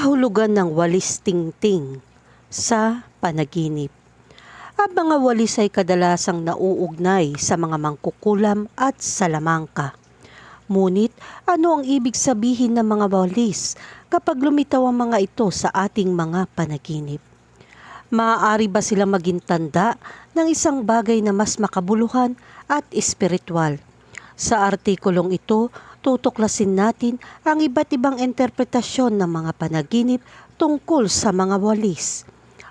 kahulugan ng walis tingting sa panaginip. Ang mga walis ay kadalasang nauugnay sa mga mangkukulam at salamangka. Ngunit ano ang ibig sabihin ng mga walis kapag lumitaw ang mga ito sa ating mga panaginip? Maaari ba sila maging tanda ng isang bagay na mas makabuluhan at espiritual? Sa artikulong ito, tutuklasin natin ang iba't ibang interpretasyon ng mga panaginip tungkol sa mga walis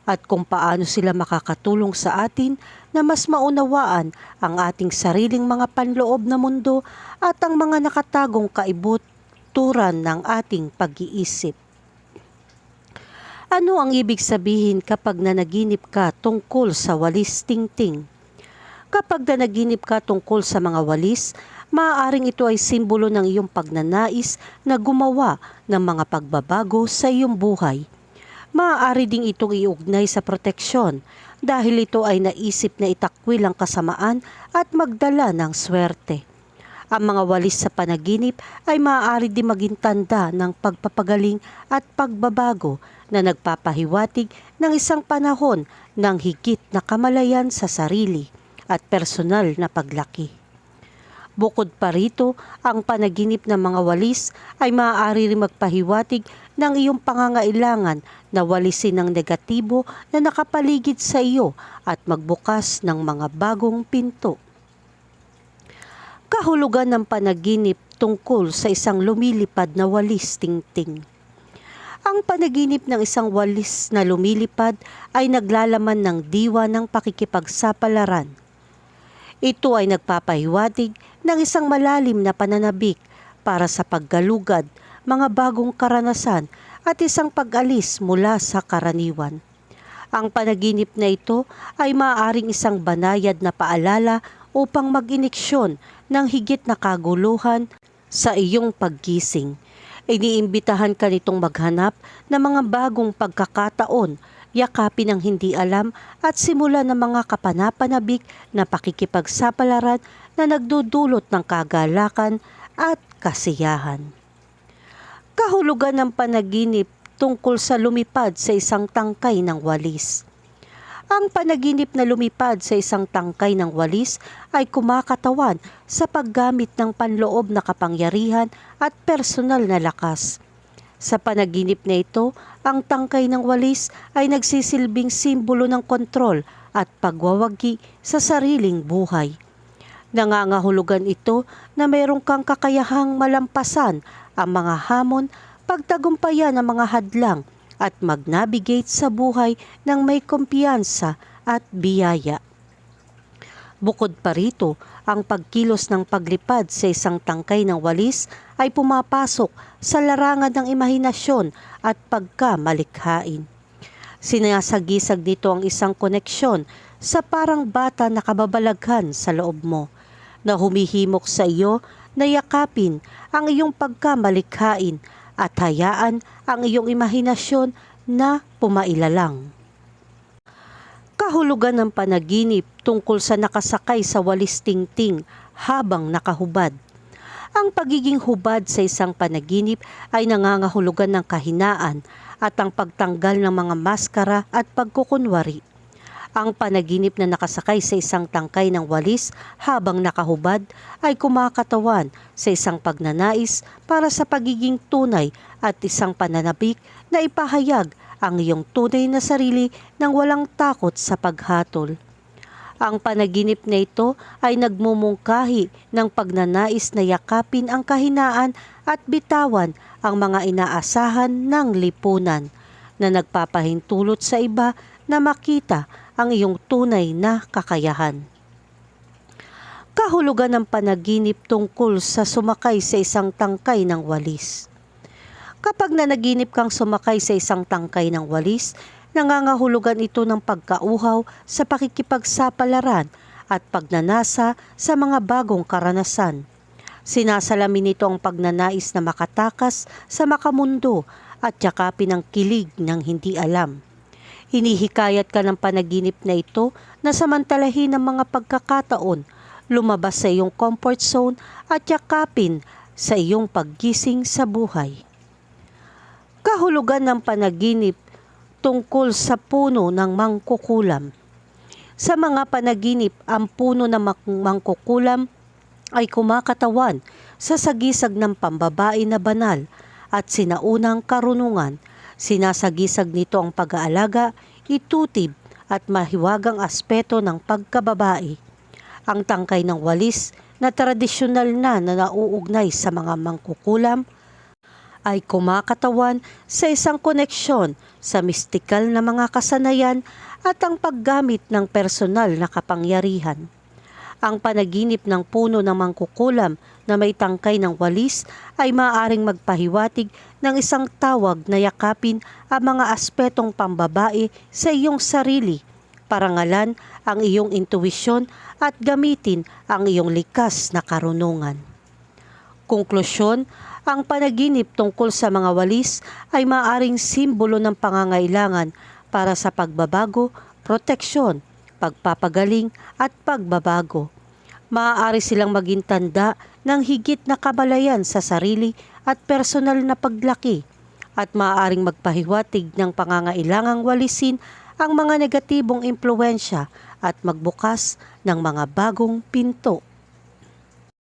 at kung paano sila makakatulong sa atin na mas maunawaan ang ating sariling mga panloob na mundo at ang mga nakatagong kaibuturan ng ating pag-iisip. Ano ang ibig sabihin kapag nanaginip ka tungkol sa walis tingting? Kapag nanaginip ka tungkol sa mga walis, maaaring ito ay simbolo ng iyong pagnanais na gumawa ng mga pagbabago sa iyong buhay. Maaari ding itong iugnay sa proteksyon dahil ito ay naisip na itakwil ang kasamaan at magdala ng swerte. Ang mga walis sa panaginip ay maaari din maging tanda ng pagpapagaling at pagbabago na nagpapahiwatig ng isang panahon ng higit na kamalayan sa sarili at personal na paglaki. Bukod pa rito, ang panaginip ng mga walis ay maaari rin magpahiwatig ng iyong pangangailangan na walisin ng negatibo na nakapaligid sa iyo at magbukas ng mga bagong pinto. Kahulugan ng panaginip tungkol sa isang lumilipad na walis tingting. Ang panaginip ng isang walis na lumilipad ay naglalaman ng diwa ng pakikipagsapalaran. Ito ay nagpapahiwatig ng isang malalim na pananabik para sa paggalugad, mga bagong karanasan at isang pag-alis mula sa karaniwan. Ang panaginip na ito ay maaaring isang banayad na paalala upang mag-iniksyon ng higit na kaguluhan sa iyong paggising. Iniimbitahan ka nitong maghanap ng mga bagong pagkakataon yakapin ang hindi alam at simula ng mga kapanapanabik na pakikipagsapalaran na nagdudulot ng kagalakan at kasiyahan. Kahulugan ng panaginip tungkol sa lumipad sa isang tangkay ng walis. Ang panaginip na lumipad sa isang tangkay ng walis ay kumakatawan sa paggamit ng panloob na kapangyarihan at personal na lakas. Sa panaginip na ito, ang tangkay ng walis ay nagsisilbing simbolo ng kontrol at pagwawagi sa sariling buhay. Nangangahulugan ito na mayroong kang kakayahang malampasan ang mga hamon, pagtagumpayan ang mga hadlang at mag-navigate sa buhay ng may kumpiyansa at biyaya. Bukod pa rito, ang pagkilos ng paglipad sa isang tangkay ng walis ay pumapasok sa larangan ng imahinasyon at pagkamalikhain. Sinasagisag nito ang isang koneksyon sa parang bata na kababalaghan sa loob mo na humihimok sa iyo na yakapin ang iyong pagkamalikhain at hayaan ang iyong imahinasyon na pumailalang. Kahulugan ng panaginip tungkol sa nakasakay sa walis tingting habang nakahubad. Ang pagiging hubad sa isang panaginip ay nangangahulugan ng kahinaan at ang pagtanggal ng mga maskara at pagkukunwari ang panaginip na nakasakay sa isang tangkay ng walis habang nakahubad ay kumakatawan sa isang pagnanais para sa pagiging tunay at isang pananabik na ipahayag ang iyong tunay na sarili nang walang takot sa paghatol. Ang panaginip na ito ay nagmumungkahi ng pagnanais na yakapin ang kahinaan at bitawan ang mga inaasahan ng lipunan na nagpapahintulot sa iba na makita ang iyong tunay na kakayahan. Kahulugan ng panaginip tungkol sa sumakay sa isang tangkay ng walis. Kapag nanaginip kang sumakay sa isang tangkay ng walis, nangangahulugan ito ng pagkauhaw sa pakikipagsapalaran at pagnanasa sa mga bagong karanasan. Sinasalamin nito ang pagnanais na makatakas sa makamundo at yakapin ang kilig ng hindi alam. Hinihikayat ka ng panaginip na ito na samantalahin ang mga pagkakataon, lumabas sa iyong comfort zone at yakapin sa iyong paggising sa buhay. Kahulugan ng panaginip tungkol sa puno ng mangkukulam. Sa mga panaginip, ang puno ng mangkukulam ay kumakatawan sa sagisag ng pambabae na banal at sinaunang karunungan. Sinasagisag nito ang pag-aalaga, itutib at mahiwagang aspeto ng pagkababae. Ang tangkay ng walis na tradisyonal na na nauugnay sa mga mangkukulam ay kumakatawan sa isang koneksyon sa mistikal na mga kasanayan at ang paggamit ng personal na kapangyarihan. Ang panaginip ng puno ng mangkukulam na may tangkay ng walis ay maaaring magpahiwatig ng isang tawag na yakapin ang mga aspetong pambabae sa iyong sarili, parangalan ang iyong intuwisyon at gamitin ang iyong likas na karunungan. Konklusyon, ang panaginip tungkol sa mga walis ay maaring simbolo ng pangangailangan para sa pagbabago, proteksyon, pagpapagaling at pagbabago. Maaari silang maging tanda ng higit na kabalayan sa sarili at personal na paglaki at maaaring magpahiwatig ng pangangailangang walisin ang mga negatibong impluensya at magbukas ng mga bagong pinto